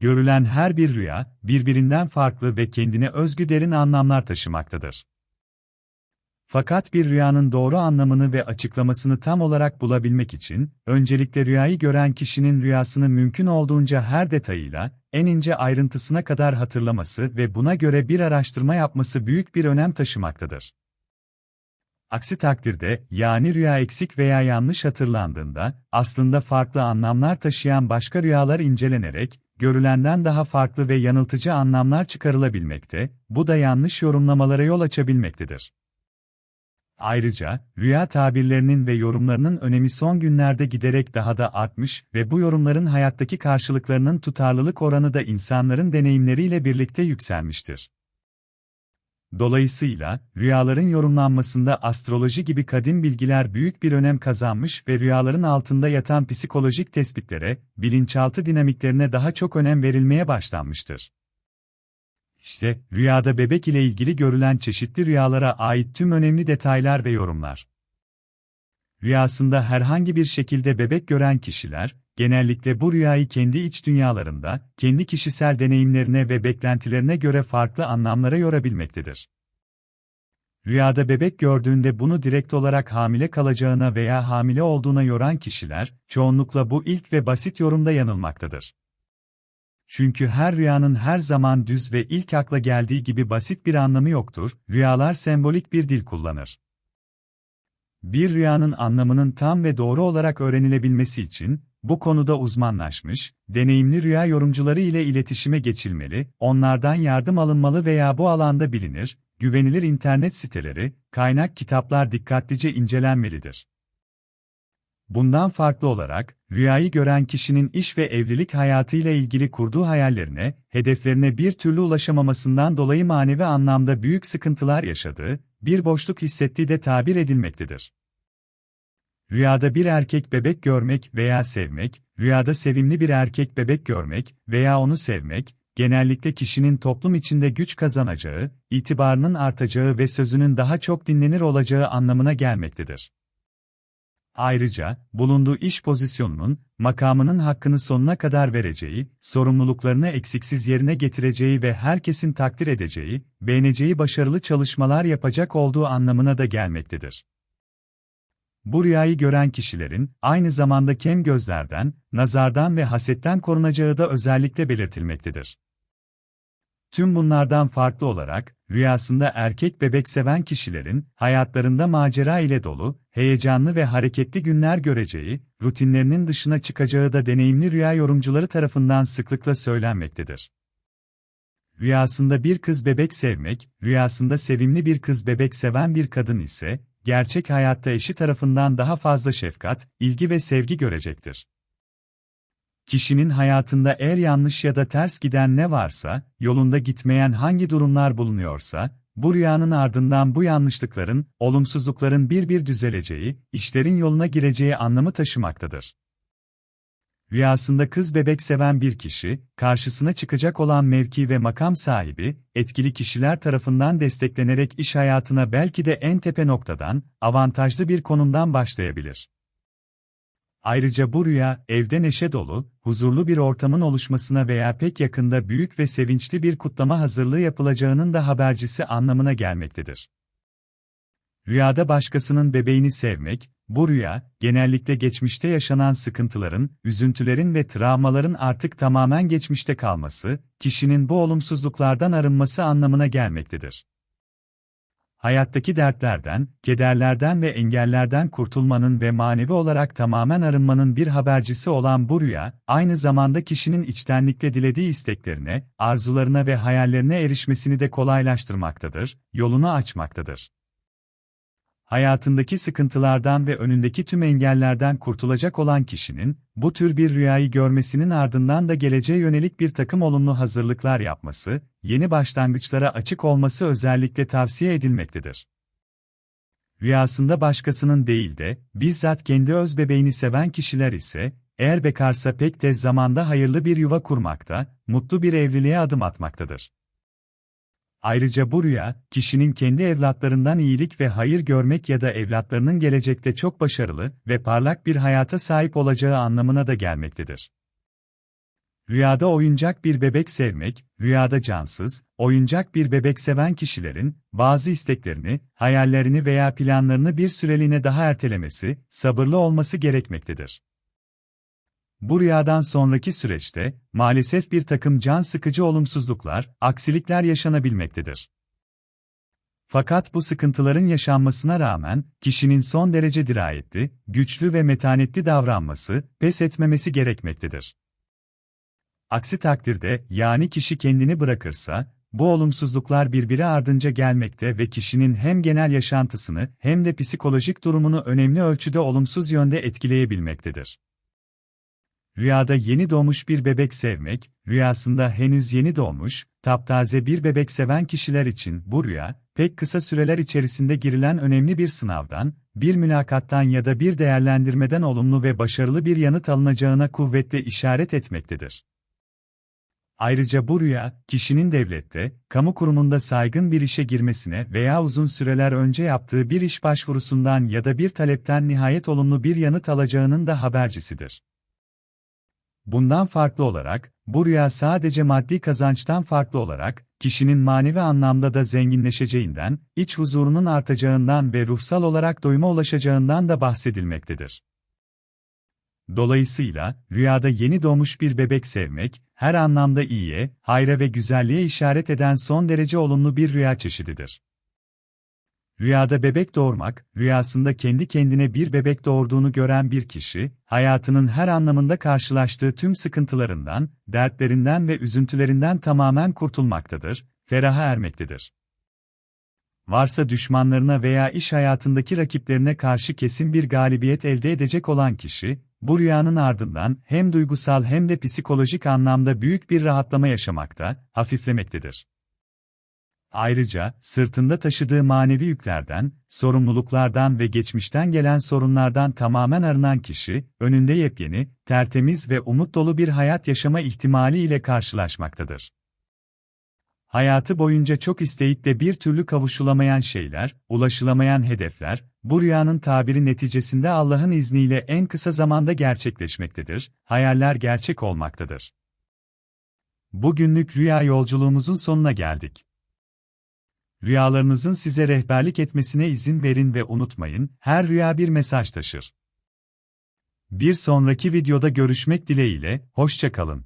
görülen her bir rüya, birbirinden farklı ve kendine özgü derin anlamlar taşımaktadır. Fakat bir rüyanın doğru anlamını ve açıklamasını tam olarak bulabilmek için, öncelikle rüyayı gören kişinin rüyasını mümkün olduğunca her detayıyla, en ince ayrıntısına kadar hatırlaması ve buna göre bir araştırma yapması büyük bir önem taşımaktadır. Aksi takdirde, yani rüya eksik veya yanlış hatırlandığında, aslında farklı anlamlar taşıyan başka rüyalar incelenerek, görülenden daha farklı ve yanıltıcı anlamlar çıkarılabilmekte, bu da yanlış yorumlamalara yol açabilmektedir. Ayrıca, rüya tabirlerinin ve yorumlarının önemi son günlerde giderek daha da artmış ve bu yorumların hayattaki karşılıklarının tutarlılık oranı da insanların deneyimleriyle birlikte yükselmiştir. Dolayısıyla, rüyaların yorumlanmasında astroloji gibi kadim bilgiler büyük bir önem kazanmış ve rüyaların altında yatan psikolojik tespitlere, bilinçaltı dinamiklerine daha çok önem verilmeye başlanmıştır. İşte, rüyada bebek ile ilgili görülen çeşitli rüyalara ait tüm önemli detaylar ve yorumlar. Rüyasında herhangi bir şekilde bebek gören kişiler, genellikle bu rüyayı kendi iç dünyalarında, kendi kişisel deneyimlerine ve beklentilerine göre farklı anlamlara yorabilmektedir. Rüyada bebek gördüğünde bunu direkt olarak hamile kalacağına veya hamile olduğuna yoran kişiler, çoğunlukla bu ilk ve basit yorumda yanılmaktadır. Çünkü her rüyanın her zaman düz ve ilk akla geldiği gibi basit bir anlamı yoktur, rüyalar sembolik bir dil kullanır. Bir rüyanın anlamının tam ve doğru olarak öğrenilebilmesi için, bu konuda uzmanlaşmış, deneyimli rüya yorumcuları ile iletişime geçilmeli, onlardan yardım alınmalı veya bu alanda bilinir, güvenilir internet siteleri, kaynak kitaplar dikkatlice incelenmelidir. Bundan farklı olarak, rüyayı gören kişinin iş ve evlilik hayatıyla ilgili kurduğu hayallerine, hedeflerine bir türlü ulaşamamasından dolayı manevi anlamda büyük sıkıntılar yaşadığı, bir boşluk hissettiği de tabir edilmektedir. Rüyada bir erkek bebek görmek veya sevmek, rüyada sevimli bir erkek bebek görmek veya onu sevmek, genellikle kişinin toplum içinde güç kazanacağı, itibarının artacağı ve sözünün daha çok dinlenir olacağı anlamına gelmektedir. Ayrıca, bulunduğu iş pozisyonunun, makamının hakkını sonuna kadar vereceği, sorumluluklarını eksiksiz yerine getireceği ve herkesin takdir edeceği, beğeneceği başarılı çalışmalar yapacak olduğu anlamına da gelmektedir. Bu rüyayı gören kişilerin, aynı zamanda kem gözlerden, nazardan ve hasetten korunacağı da özellikle belirtilmektedir. Tüm bunlardan farklı olarak, rüyasında erkek bebek seven kişilerin, hayatlarında macera ile dolu, heyecanlı ve hareketli günler göreceği, rutinlerinin dışına çıkacağı da deneyimli rüya yorumcuları tarafından sıklıkla söylenmektedir. Rüyasında bir kız bebek sevmek, rüyasında sevimli bir kız bebek seven bir kadın ise, gerçek hayatta eşi tarafından daha fazla şefkat, ilgi ve sevgi görecektir. Kişinin hayatında eğer yanlış ya da ters giden ne varsa, yolunda gitmeyen hangi durumlar bulunuyorsa, bu rüyanın ardından bu yanlışlıkların, olumsuzlukların bir bir düzeleceği, işlerin yoluna gireceği anlamı taşımaktadır. Rüyasında kız bebek seven bir kişi, karşısına çıkacak olan mevki ve makam sahibi, etkili kişiler tarafından desteklenerek iş hayatına belki de en tepe noktadan, avantajlı bir konumdan başlayabilir. Ayrıca bu rüya, evde neşe dolu, huzurlu bir ortamın oluşmasına veya pek yakında büyük ve sevinçli bir kutlama hazırlığı yapılacağının da habercisi anlamına gelmektedir. Rüyada başkasının bebeğini sevmek, bu rüya, genellikle geçmişte yaşanan sıkıntıların, üzüntülerin ve travmaların artık tamamen geçmişte kalması, kişinin bu olumsuzluklardan arınması anlamına gelmektedir. Hayattaki dertlerden, kederlerden ve engellerden kurtulmanın ve manevi olarak tamamen arınmanın bir habercisi olan bu rüya, aynı zamanda kişinin içtenlikle dilediği isteklerine, arzularına ve hayallerine erişmesini de kolaylaştırmaktadır, yolunu açmaktadır hayatındaki sıkıntılardan ve önündeki tüm engellerden kurtulacak olan kişinin, bu tür bir rüyayı görmesinin ardından da geleceğe yönelik bir takım olumlu hazırlıklar yapması, yeni başlangıçlara açık olması özellikle tavsiye edilmektedir. Rüyasında başkasının değil de, bizzat kendi öz bebeğini seven kişiler ise, eğer bekarsa pek tez zamanda hayırlı bir yuva kurmakta, mutlu bir evliliğe adım atmaktadır. Ayrıca bu rüya, kişinin kendi evlatlarından iyilik ve hayır görmek ya da evlatlarının gelecekte çok başarılı ve parlak bir hayata sahip olacağı anlamına da gelmektedir. Rüyada oyuncak bir bebek sevmek, rüyada cansız, oyuncak bir bebek seven kişilerin, bazı isteklerini, hayallerini veya planlarını bir süreliğine daha ertelemesi, sabırlı olması gerekmektedir. Bu rüyadan sonraki süreçte, maalesef bir takım can sıkıcı olumsuzluklar, aksilikler yaşanabilmektedir. Fakat bu sıkıntıların yaşanmasına rağmen, kişinin son derece dirayetli, güçlü ve metanetli davranması, pes etmemesi gerekmektedir. Aksi takdirde, yani kişi kendini bırakırsa, bu olumsuzluklar birbiri ardınca gelmekte ve kişinin hem genel yaşantısını hem de psikolojik durumunu önemli ölçüde olumsuz yönde etkileyebilmektedir. Rüyada yeni doğmuş bir bebek sevmek, rüyasında henüz yeni doğmuş, taptaze bir bebek seven kişiler için bu rüya, pek kısa süreler içerisinde girilen önemli bir sınavdan, bir mülakattan ya da bir değerlendirmeden olumlu ve başarılı bir yanıt alınacağına kuvvetle işaret etmektedir. Ayrıca bu rüya, kişinin devlette, kamu kurumunda saygın bir işe girmesine veya uzun süreler önce yaptığı bir iş başvurusundan ya da bir talepten nihayet olumlu bir yanıt alacağının da habercisidir. Bundan farklı olarak, bu rüya sadece maddi kazançtan farklı olarak, kişinin manevi anlamda da zenginleşeceğinden, iç huzurunun artacağından ve ruhsal olarak doyuma ulaşacağından da bahsedilmektedir. Dolayısıyla, rüyada yeni doğmuş bir bebek sevmek, her anlamda iyiye, hayra ve güzelliğe işaret eden son derece olumlu bir rüya çeşididir. Rüyada bebek doğurmak, rüyasında kendi kendine bir bebek doğurduğunu gören bir kişi, hayatının her anlamında karşılaştığı tüm sıkıntılarından, dertlerinden ve üzüntülerinden tamamen kurtulmaktadır, feraha ermektedir. Varsa düşmanlarına veya iş hayatındaki rakiplerine karşı kesin bir galibiyet elde edecek olan kişi, bu rüyanın ardından hem duygusal hem de psikolojik anlamda büyük bir rahatlama yaşamakta, hafiflemektedir. Ayrıca, sırtında taşıdığı manevi yüklerden, sorumluluklardan ve geçmişten gelen sorunlardan tamamen arınan kişi, önünde yepyeni, tertemiz ve umut dolu bir hayat yaşama ihtimali ile karşılaşmaktadır. Hayatı boyunca çok isteyip de bir türlü kavuşulamayan şeyler, ulaşılamayan hedefler, bu rüyanın tabiri neticesinde Allah'ın izniyle en kısa zamanda gerçekleşmektedir, hayaller gerçek olmaktadır. Bugünlük rüya yolculuğumuzun sonuna geldik. Rüyalarınızın size rehberlik etmesine izin verin ve unutmayın, her rüya bir mesaj taşır. Bir sonraki videoda görüşmek dileğiyle, hoşça kalın.